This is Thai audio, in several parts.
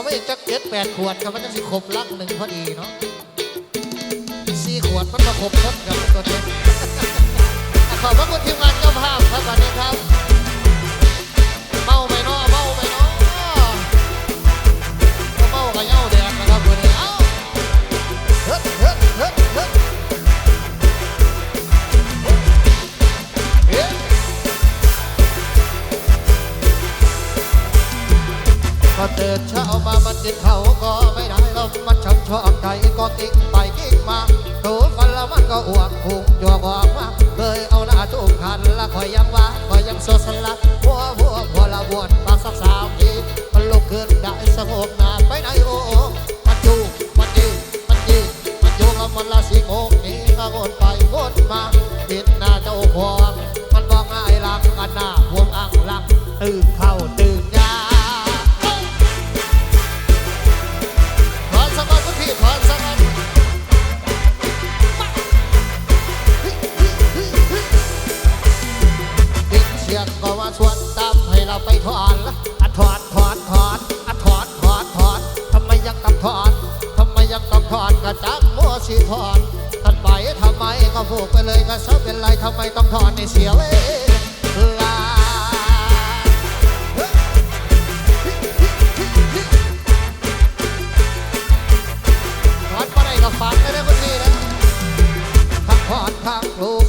เอาไม่จักเก็ดแปดขวดครับมันจะสิครบลักหนึ่งพอดีเนาะสี่ขวดมันก็ครบหมดครับตัวเองขอบพระคุณทีมงานเจ้าภาพครับวันนี้ครับเมาไปเนาะเมาไปเนาะเมากับย้าแดงนะครับวันนี้อ้าเเฮ้ย ก็เติดเช้ามามันติดเขาก็ไม่ได้ลมมันช่ำชอบใจก็ติ้งไปกิ้งมาถูฟันละมันก็อวกพุงจัวบอกว่าเคยเอาหน้าจุ่มคันละคอยยังว่าคอยยังโซสละหัวหัวหัวละวนมาสักสาวทีมันลุกขึ้นได้สงบหนาไปไหนโอ้ cockroach.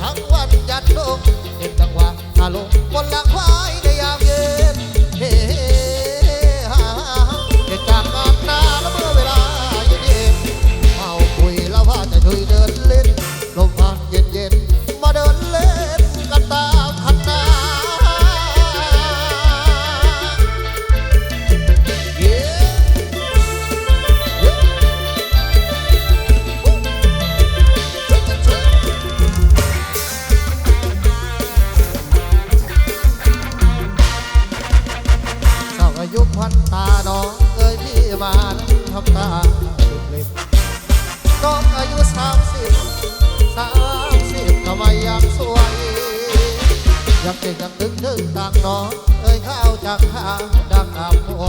ทั้งวันยันโลกเอ็นจังหวะฮัลโหลคนละความ จากข้าดังอโ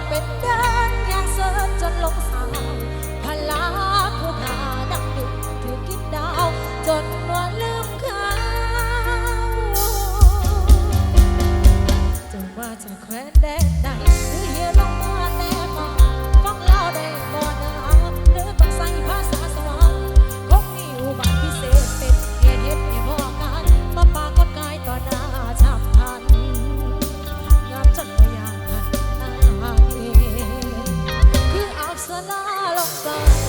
กเป็นเดินอย่างเสิร์ฟจนลงสาวพลาผู้ขาดังดุถือกินดาว จนว่ลืมเขาวจะว่าจะแคว้นแดนใดหรือเฮียลงมาแน่ฟังฟังเล่าได้บ่ bye.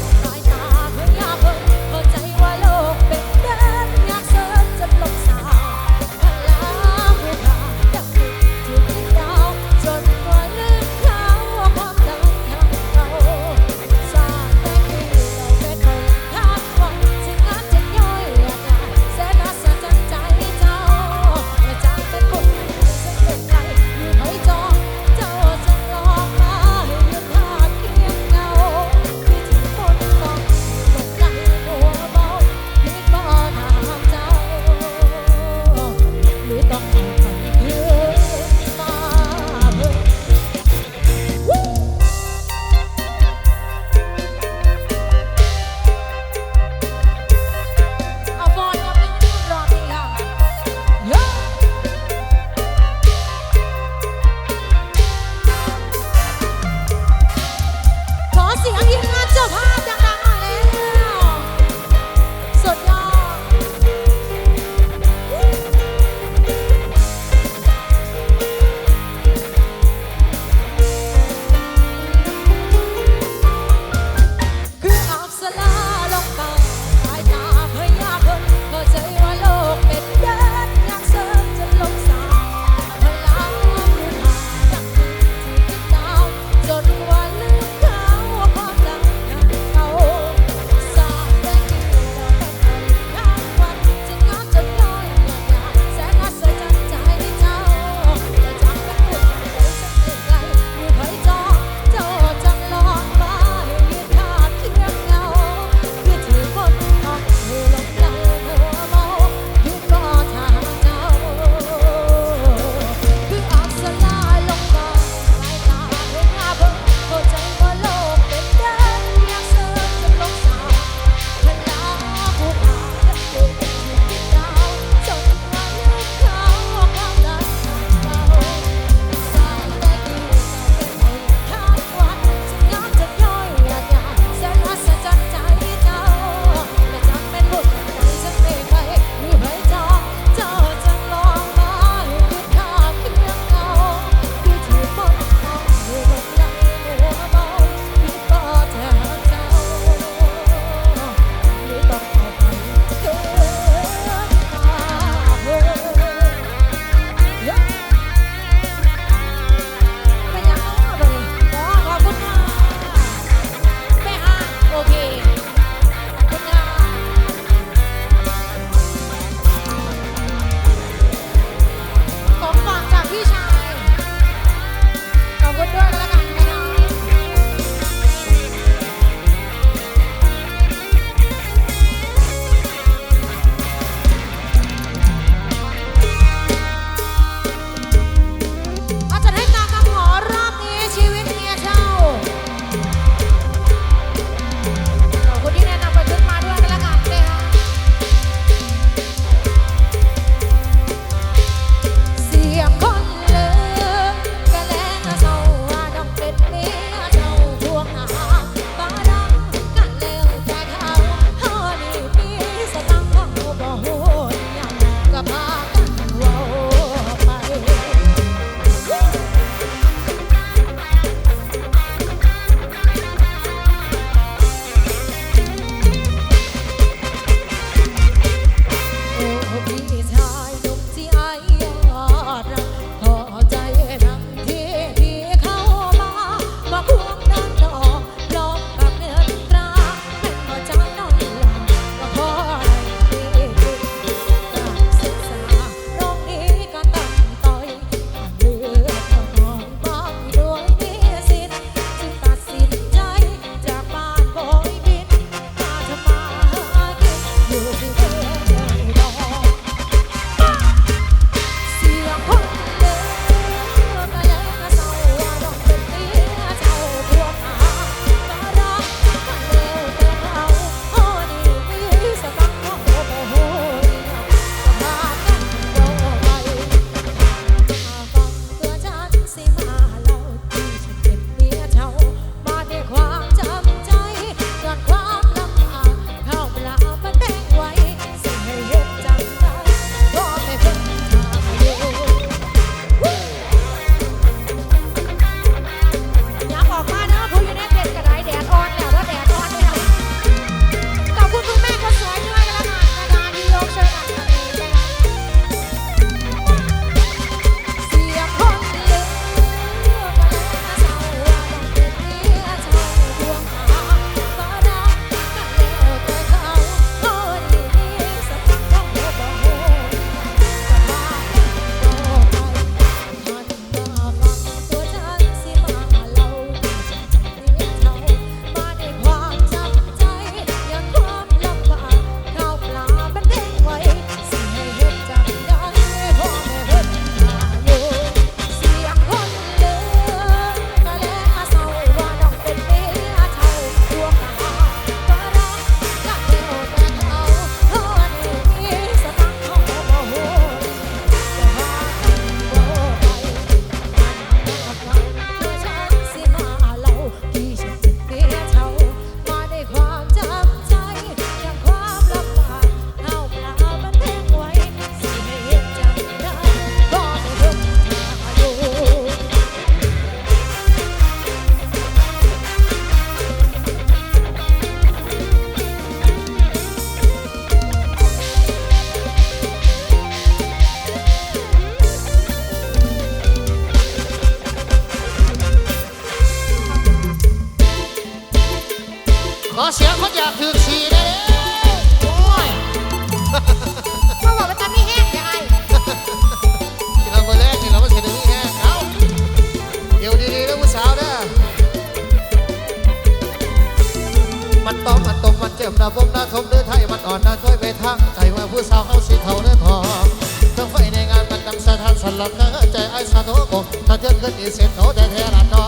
ขึ้นอีเส้นเขาได้แท้ละเนาะ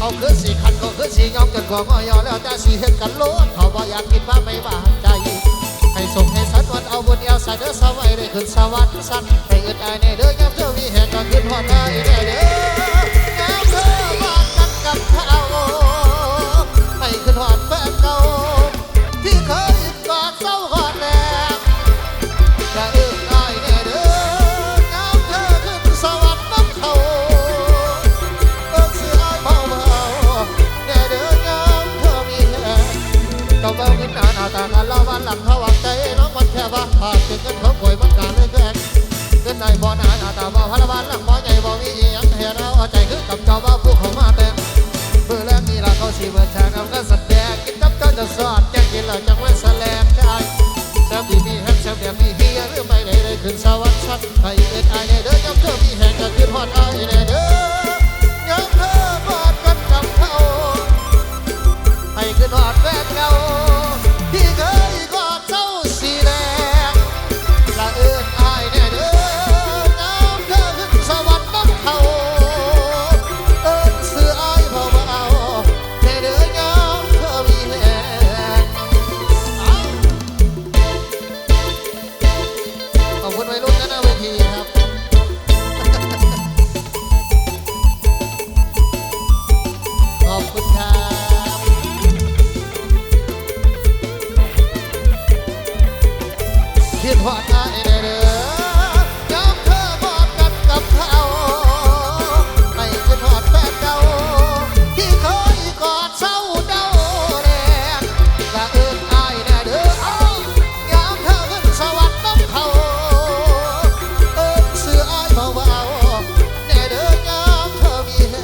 เอาคือสีขันก็คือสียอมจนกว่างอยอแล้วแต่สีเห็นกันโลดเขาบอกอยากกินว่าไม่บาดใจให้ส่งให้สันวันเอาบุญเอวใส่เด้อสวัยได้ขึ้นสวรรค์สั้นให้อึดอายในเด้อยามเธอมีแห่งก็ขึ้นหอดได้เด้อเด้อยามเธอมากันกับเขาให้ขึ้นหอดแฟนเก่าที่เคยกอดเศร้ากอด ในบ่หน้าน้าตาบ่พลวันลังบ่ใหญ่บ่มีอีหยังให้เราเอาใจคือกับเจ้าบ่ผู้เขามาแต่งเมื่อแล้วนี่เราเขาสิเบิดฉางเอาเงินแสดงกินตับเจ้าจะสอดแจ้งกิน อดอายแน่เด้อยามเธอกอดกันกับเขาให้คิดฮอดแฟนเก่าที่เคยกอดเศร้าเดาแดงละเอิญอายแน่เด้อเอ้ายามเธอขึ้นสวรรค์น้ำเขาเอิญเสืออายเบาๆแน่เด้อยามเธอมีแฮ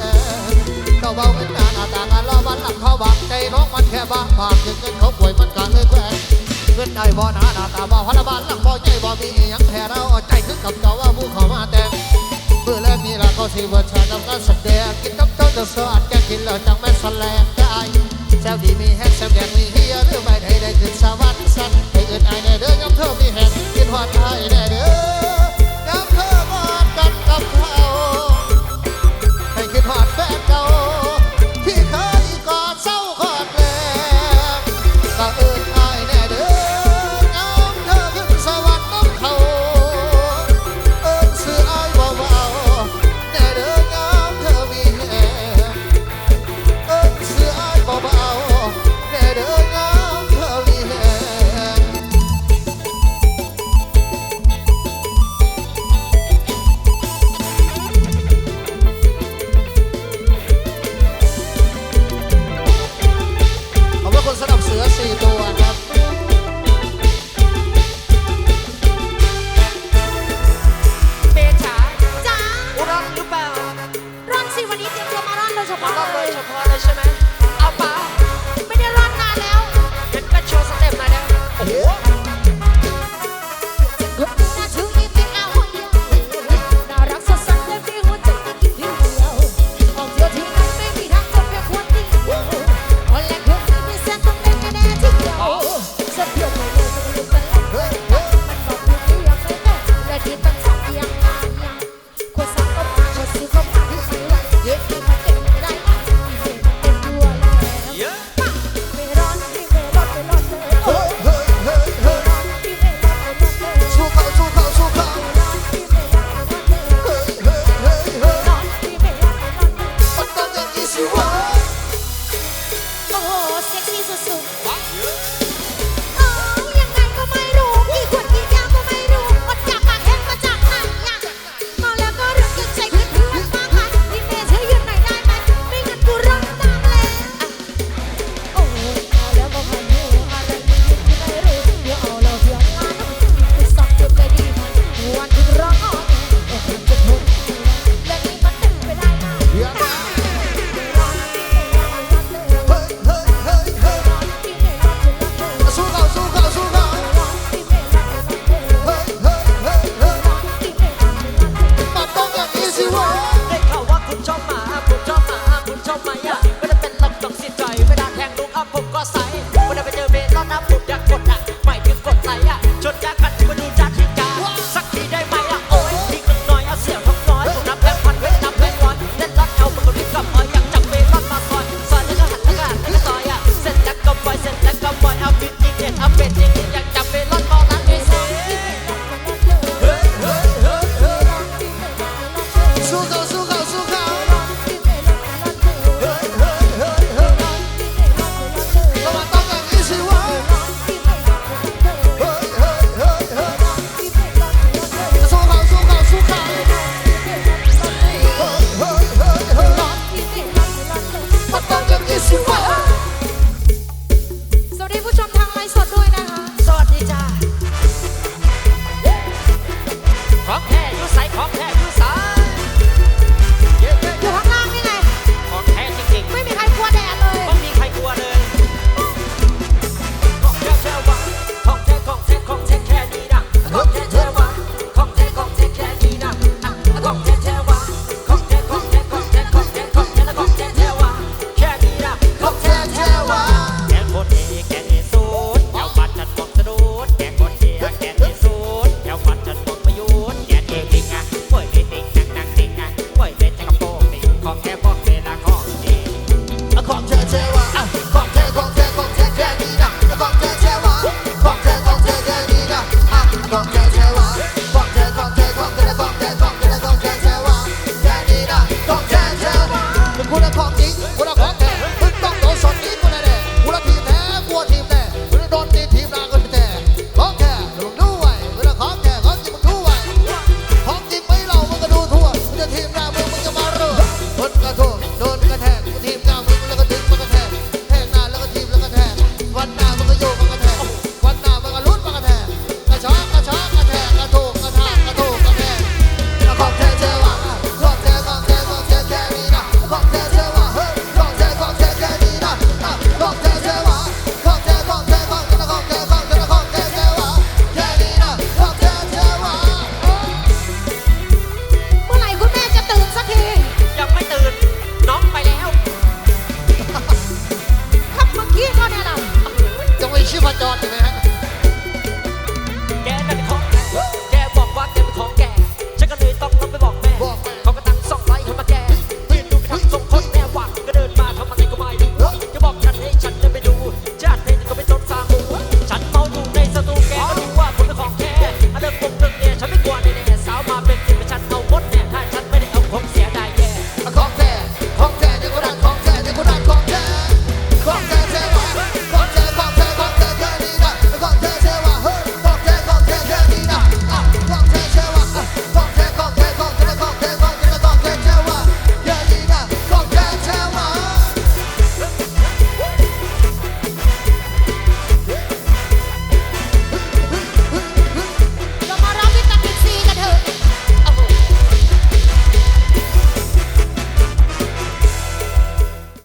งเจ้าเบาเป็นหน้าหน้าตากันรอวันหลังเขาบักใจน้องมันแค่บ้าปากถึงเงินเขาป่วยมันการเลยแขวนเงินได้บ่หนาหน้าตาบ่พลบานหลังบ่ ใหญ่บ่มีอหยังแพ้เราใจคือกับเจ้าว่าผู้เขามาแต่งเมื่อแรกนี่ละเขาสิเวิร์ชาทำการแสดงกินกับเจ้าจะสอดแกกินแล้วจังไม่สแลงใจแซวดีมีแฮกแซวแดงมีเฮียหรือไม่ได้ได้ถึงสวรรค์สั้นให้เอื่นอายแน่เด้อยำเธอมีแฮกกินหอดอายแน่เด้อยำเธอมอดกันกับเขา